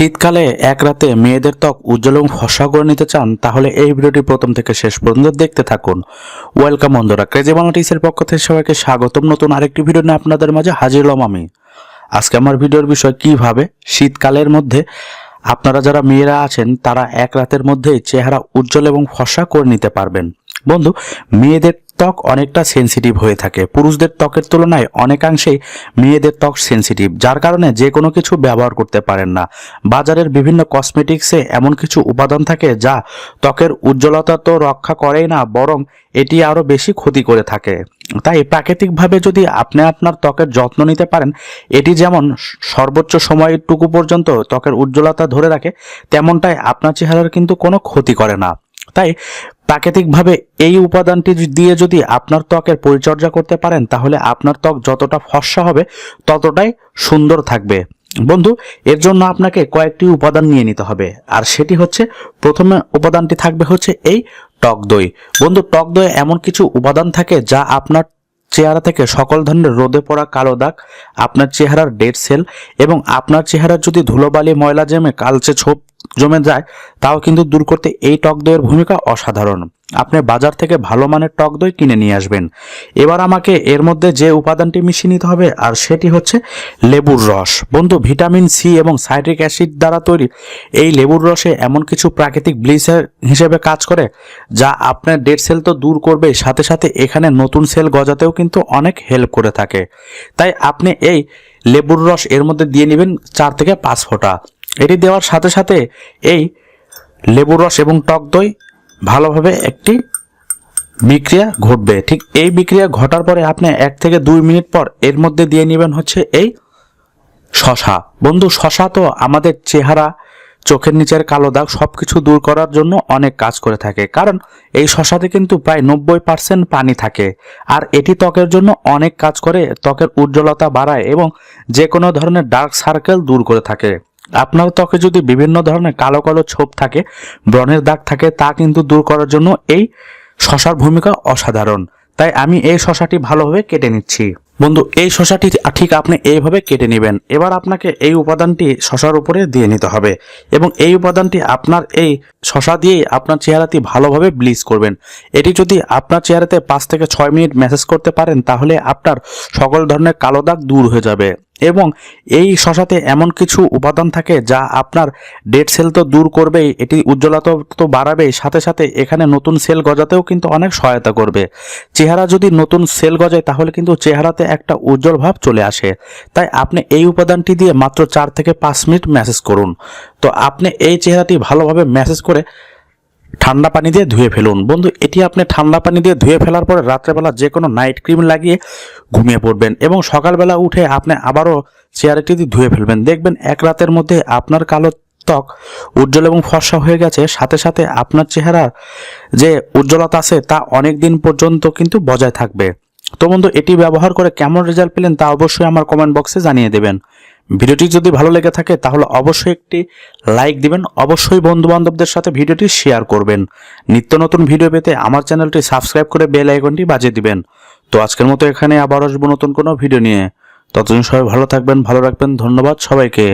শীতকালে এক রাতে মেয়েদের ত্বক উজ্জ্বল এবং ফসা করে নিতে চান, তাহলে এই ভিডিওটি প্রথম থেকে শেষ পর্যন্ত দেখতে থাকুন। ওয়েলকাম বন্ধুরা ক্রেজি বাংলাটিসের পক্ষ থেকে সবাইকে স্বাগতম। নতুন আরেকটি ভিডিও নিয়ে আপনাদের মাঝে হাজির হলাম আমি। আজকে আমার ভিডিওর বিষয় কীভাবে শীতকালের মধ্যে আপনারা যারা মেয়েরা আছেন, তারা এক রাতের মধ্যেই চেহারা উজ্জ্বল এবং ফসা করে নিতে পারবেন। বন্ধু, মেয়েদের ত্বক অনেকটা সেনসিটিভ হয়ে থাকে। পুরুষদের ত্বকের তুলনায় অনেকাংশেই মেয়েদের ত্বক সেনসিটিভ যার কারণে যে কোনো কিছু ব্যবহার করতে পারেন না। বাজারের বিভিন্ন কসমেটিক্সে এমন কিছু উপাদান থাকে যা ত্বকের উজ্জ্বলতা তো রক্ষা করেই না, বরং এটি আরও বেশি ক্ষতি করে থাকে। তাই প্রাকৃতিকভাবে যদি আপনি আপনার ত্বকের যত্ন নিতে পারেন, এটি যেমন সর্বোচ্চ সময়টুকু পর্যন্ত ত্বকের উজ্জ্বলতা ধরে রাখে, তেমনটাই আপনার চেহারার কিন্তু কোনো ক্ষতি করে না। তাই প্রাকৃতিকভাবে এই উপাদানটি দিয়ে যদি আপনার ত্বকের পরিচর্যা করতে পারেন, তাহলে আপনার ত্বক যতটা ফর্সা হবে, ততটাই সুন্দর থাকবে। বন্ধু, এর জন্য আপনাকে কয়েকটি উপাদান নিয়ে নিতে হবে। আর সেটি হচ্ছে, প্রথমে উপাদানটি থাকবে হচ্ছে এই টক দই। বন্ধু, টক দই এমন কিছু উপাদান থাকে যা আপনার চেহারা থেকে সকল ধরনের রোদে পড়া কালো দাগ, আপনার চেহারার ডেড সেল এবং আপনার চেহারার যদি ধুলোবালি ময়লা জমে কালচে ছোপ জমে যায়, তাও কিন্তু দূর করতে এই টক দইয়ের ভূমিকা অসাধারণ। আপনি বাজার থেকে ভালো মানের টক দই কিনে নিয়ে আসবেন। এবার আমাকে এর মধ্যে যে উপাদানটি মিশিয়ে নিতে হবে, আর সেটি হচ্ছে লেবুর রস। বন্ধু, ভিটামিন সি এবং সাইট্রিক অ্যাসিড দ্বারা তৈরি এই লেবুর রসে এমন কিছু প্রাকৃতিক ব্লিচার হিসেবে কাজ করে, যা আপনার ডেড সেল তো দূর করবে, সাথে সাথে এখানে নতুন সেল গজাতেও কিন্তু অনেক হেল্প করে থাকে। তাই আপনি এই লেবুর রস এর মধ্যে দিয়ে নেবেন চার থেকে পাঁচ ফোঁটা। এটি দেওয়ার সাথে সাথে এই লেবুর রস এবং টক দই ভালোভাবে একটি বিক্রিয়া ঘটবে। ঠিক এই বিক্রিয়া ঘটার পরে আপনি এক থেকে দুই মিনিট পর এর মধ্যে দিয়ে নেবেন হচ্ছে এই শশা। বন্ধু, শশা তো আমাদের চেহারা, চোখের নিচের কালো দাগ সব কিছু দূর করার জন্য অনেক কাজ করে থাকে। কারণ এই শশাতে কিন্তু প্রায় নব্বই পার্সেন্ট পানি থাকে। আর এটি ত্বকের জন্য অনেক কাজ করে, ত্বকের উজ্জ্বলতা বাড়ায় এবং যে কোনো ধরনের ডার্ক সার্কেল দূর করে থাকে। আপনার ত্বকে যদি বিভিন্ন ধরনের কালো কালো ছোপ থাকে, ব্রণের দাগ থাকে, তা কিন্তু দূর করার জন্য এই শশার ভূমিকা অসাধারণ। তাই আমি এই শশাটি ভালোভাবে কেটে নিচ্ছি। বন্ধু, এই শশাটি ঠিক আপনি এইভাবে কেটে নেবেন। এবার আপনাকে এই উপাদানটি শশার উপরে দিয়ে নিতে হবে এবং এই উপাদানটি আপনার এই শশা দিয়েই আপনার চেহারাটি ভালোভাবে ব্লিচ করবেন। এটি যদি আপনার চেহারাতে পাঁচ থেকে ছয় মিনিট ম্যাসেজ করতে পারেন, তাহলে আপনার সকল ধরনের কালো দাগ দূর হয়ে যাবে। এবং এই শশাতে এমন কিছু উপাদান থাকে যা আপনার ডেড সেল তো দূর করবেই, এটি উজ্জ্বলতা তো বাড়াবেই, সাথে সাথে এখানে নতুন সেল গজাতেও কিন্তু অনেক সহায়তা করবে। চেহারা যদি নতুন সেল গজায়, তাহলে কিন্তু চেহারাতে একটা উজ্জ্বল ভাব চলে আসে। তাই আপনি এই উপাদানটি দিয়ে মাত্র চার থেকে পাঁচ মিনিট ম্যাসেজ করুন। তো আপনি এই চেহারাটি ভালোভাবে ম্যাসেজ করে ঠান্ডা পানি দিয়ে ধুয়ে ফেলুন। বন্ধু, এটি আপনি ঠান্ডা পানি দিয়ে ধুয়ে ফেলার পরে রাত্রেবেলা যে কোনো নাইট ক্রিম লাগিয়ে ঘুমিয়ে পড়বেন এবং সকালবেলা উঠে আপনি আবারও চেয়ারটি দিয়ে ধুয়ে ফেলবেন। দেখবেন এক রাতের মধ্যে আপনার কালো ত্বক উজ্জ্বল এবং ফর্সা হয়ে গেছে। সাথে সাথে আপনার চেহারার যে উজ্জ্বলতা আছে তা অনেক দিন পর্যন্ত কিন্তু বজায় থাকবে। তো বন্ধু, এটি ব্যবহার করে কেমন রেজাল্ট পেলেন তা অবশ্যই আমার কমেন্ট বক্সে জানিয়ে দেবেন। ভিডিওটি যদি ভালো লেগে থাকে, তাহলে অবশ্যই একটি লাইক দিবেন। অবশ্যই বন্ধুবান্ধবদের সাথে ভিডিওটি শেয়ার করবেন। নিত্য নতুন ভিডিও পেতে আমার চ্যানেলটি সাবস্ক্রাইব করে বেল আইকনটি বাজিয়ে দিবেন। তো আজকের মতো এখানে আবার আসব নতুন কোনো ভিডিও নিয়ে। ততদিন সবাই ভালো থাকবেন, ভালো রাখবেন। ধন্যবাদ সবাইকে।